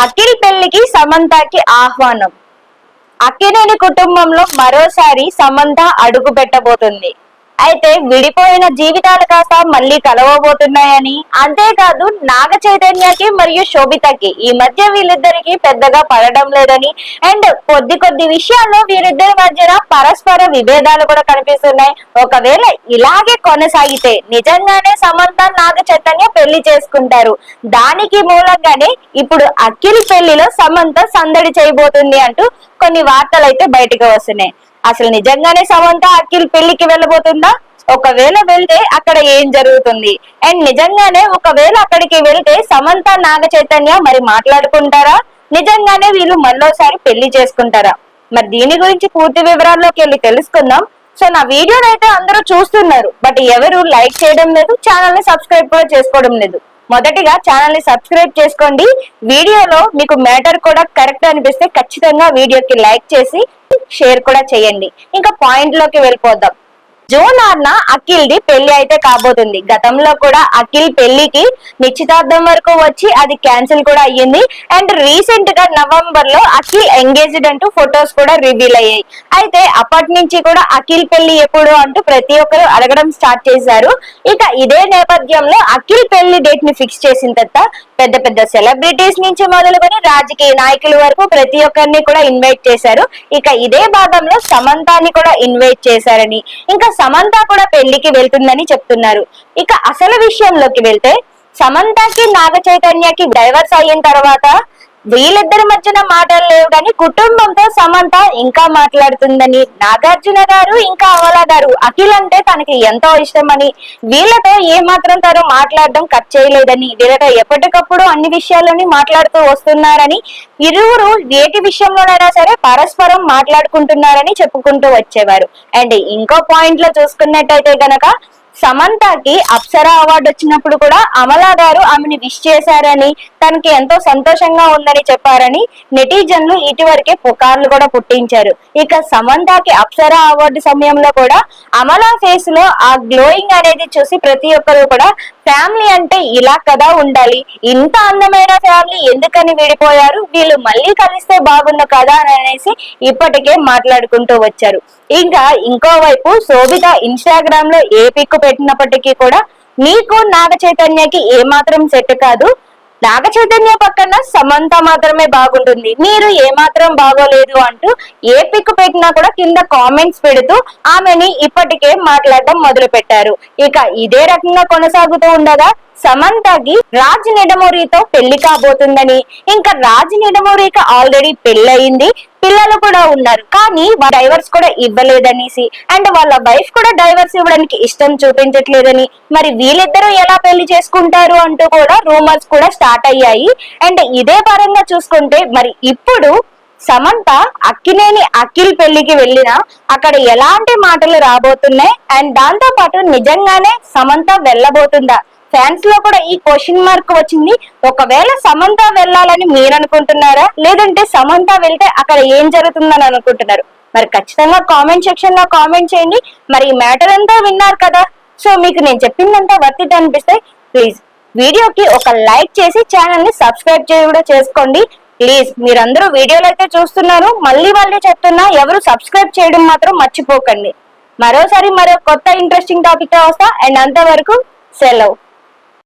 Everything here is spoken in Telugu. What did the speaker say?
అఖిల్ పెళ్ళికి సమంతకి ఆహ్వానం. అక్కినేని కుటుంబంలో మరోసారి సమంత అడుగు పెట్టబోతుంది అయితే విడిపోయిన జీవితాలు కాస్త మళ్ళీ కలవబోతున్నాయని. అంతేకాదు నాగ చైతన్యకి మరియు శోభితకి ఈ మధ్య వీళ్ళిద్దరికి పెద్దగా పడడం లేదని అండ్ కొద్ది కొద్ది విషయాల్లో వీరిద్దరి మధ్యన పరస్పర విభేదాలు కూడా కనిపిస్తున్నాయి. ఒకవేళ ఇలాగే కొనసాగితే నిజంగానే సమంత నాగ చైతన్య పెళ్ళి చేసుకుంటారు. దానికి మూలంగానే ఇప్పుడు అఖిల్ పెళ్ళిలో సమంత సందడి చేయబోతుంది అంటూ కొన్ని వార్తలు అయితే బయటకు వస్తున్నాయి. అసలు నిజంగానే సమంత అఖిల్ పెళ్ళికి వెళ్ళబోతుందా? ఒకవేళ వెళ్తే అక్కడ ఏం జరుగుతుంది? అండ్ నిజంగానే ఒకవేళ అక్కడికి వెళ్తే సమంత నాగ చైతన్య మరి మాట్లాడుకుంటారా? నిజంగానే వీళ్ళు మరోసారి పెళ్ళి చేసుకుంటారా? మరి దీని గురించి పూర్తి వివరాల్లోకి వెళ్ళి తెలుసుకుందాం. సో నా వీడియోని అయితే అందరూ చూస్తున్నారు బట్ ఎవరు లైక్ చేయడం లేదు ఛానల్ని సబ్స్క్రైబ్ కూడా చేసుకోవడం లేదు. మొదటిగా ఛానల్ని సబ్స్క్రైబ్ చేసుకోండి. వీడియోలో మీకు మ్యాటర్ కూడా కరెక్ట్ అనిపిస్తే ఖచ్చితంగా వీడియోకి లైక్ చేసి షేర్ కూడా చేయండి. ఇంకా పాయింట్లోకి వెళ్ళిపోదాం. జూన్ ఆరున అఖిల్ ది పెళ్ళి అయితే కాబోతుంది. గతంలో కూడా అఖిల్ పెళ్ళికి నిశ్చితార్థం వరకు వచ్చి అది క్యాన్సిల్ కూడా అయ్యింది. అండ్ రీసెంట్గా నవంబర్లో అఖిల్ ఎంగేజ్డ్ అంటూ ఫొటోస్ కూడా రివీల్ అయ్యాయి. అయితే అప్పటి నుంచి కూడా అఖిల్ పెళ్ళి ఎప్పుడు అంటూ ప్రతి ఒక్కరు అడగడం స్టార్ట్ చేశారు. ఇక ఇదే నేపథ్యంలో అఖిల్ పెళ్ళి డేట్ని ఫిక్స్ చేసిన తర్వాత పెద్ద పెద్ద సెలబ్రిటీస్ నుంచి మొదలుకొని రాజకీయ నాయకుల వరకు ప్రతి ఒక్కరిని కూడా ఇన్వైట్ చేశారు. ఇక ఇదే భాగంలో సమంతాని కూడా ఇన్వైట్ చేశారని. ఇంకా సమంత కూడా పెళ్ళికి వెళ్తుందని చెప్తున్నారు. ఇక అసలు విషయంలోకి వెళ్తే సమంతకి నాగ చైతన్యకి డైవర్స్ అయిన తర్వాత వీళ్ళిద్దరి మధ్యన మాటలు లేవు కానీ కుటుంబంతో సమంత ఇంకా మాట్లాడుతుందని నాగార్జున గారు ఇంకా అవల గారు అఖిల్ అంటే తనకి ఎంతో ఇష్టమని వీళ్ళతో ఏ మాత్రం తను మాట్లాడడం కట్ చేయలేదని వీళ్ళతో ఎప్పటికప్పుడు అన్ని విషయాలని మాట్లాడుతూ వస్తున్నారని ఇరువురు వేటి విషయంలోనైనా సరే పరస్పరం మాట్లాడుకుంటున్నారని చెప్పుకుంటూ వచ్చేవారు. అండ్ ఇంకో పాయింట్లో చూసుకున్నట్టయితే గనక సమంతకి అప్సరా అవార్డు వచ్చినప్పుడు కూడా అమలా గారు ఆమెని విష్ చేశారని తనకి ఎంతో సంతోషంగా ఉందని చెప్పారని నెటిజన్లు ఇటీవరకే పుకార్లు కూడా పుట్టించారు. ఇక సమంతకి అప్సరా అవార్డు సమయంలో కూడా అమలా ఫేస్లో ఆ గ్లోయింగ్ అనేది చూసి ప్రతి ఒక్కరు కూడా ఫ్యామిలీ అంటే ఇలా కదా ఉండాలి ఇంత అందమైన ఫ్యామిలీ ఎందుకని విడిపోయారు వీళ్ళు మళ్ళీ కలిస్తే బాగుండు కదా అని అనేసి ఇప్పటికే మాట్లాడుకుంటూ వచ్చారు. ఇంకా ఇంకోవైపు శోభిత ఇన్స్టాగ్రామ్లో ఏ పిక్ పెట్టినప్పటికీ కూడా మీకు నాగ చైతన్యకి ఏ మాత్రం సెట్ కాదు. నాగ చైతన్య పక్కన సమంత మాత్రమే బాగుంటుంది. మీరు ఏ మాత్రం బాగోలేదు అంటూ ఏ పిక్ పెట్టినా కూడా కింద కామెంట్స్ పెడుతూ ఆమెని ఇప్పటికే మాట్లాడడం మొదలు పెట్టారు ఇక ఇదే రకంగా కొనసాగుతూ ఉండగా సమంతకి రాజ్ నిడమూరితో పెళ్ళి కాబోతుందని. ఇంకా రాజ్ నిడమూరికి ఆల్రెడీ పెళ్ళయింది. పిల్లలు కూడా ఉన్నారు. కానీ డైవర్స్ కూడా ఇవ్వలేదనేసి అండ్ వాళ్ళ వైఫ్ కూడా డైవర్స్ ఇవ్వడానికి ఇష్టం చూపించట్లేదని మరి వీళ్ళిద్దరూ ఎలా పెళ్ళి చేసుకుంటారు అంటూ కూడా రూమర్స్ కూడా స్టార్ట్ అయ్యాయి. అండ్ ఇదే పరంగా చూసుకుంటే మరి ఇప్పుడు సమంత అక్కినేని అఖిల్ పెళ్ళికి వెళ్ళినా అక్కడ ఎలాంటి మాటలు రాబోతున్నాయి? అండ్ దాంతో పాటు నిజంగానే సమంత వెళ్ళబోతుందా? ఫ్యాన్స్లో కూడా ఈ క్వశ్చన్ మార్క్ వచ్చింది. ఒకవేళ సమంత వెళ్ళాలని మీరు అనుకుంటున్నారా? లేదంటే సమంత వెళ్తే అక్కడ ఏం జరుగుతుందని అనుకుంటున్నారు? మరి ఖచ్చితంగా కామెంట్ సెక్షన్లో కామెంట్ చేయండి. మరి ఈ మ్యాటర్ అంతా విన్నారు కదా. సో మీకు నేను చెప్పిందంతా వర్తిట్ అనిపిస్తే ప్లీజ్ వీడియోకి ఒక లైక్ చేసి ఛానల్ని సబ్స్క్రైబ్ చేయ కూడా చేసుకోండి. ప్లీజ్ మీరందరూ వీడియోలు అయితే చూస్తున్నారు. మళ్ళీ వాళ్ళే చెప్తున్నా ఎవరు సబ్స్క్రైబ్ చేయడం మాత్రం మర్చిపోకండి. మరోసారి మరో కొత్త ఇంట్రెస్టింగ్ టాపిక్తో వస్తా. అండ్ అంతవరకు సెలవు.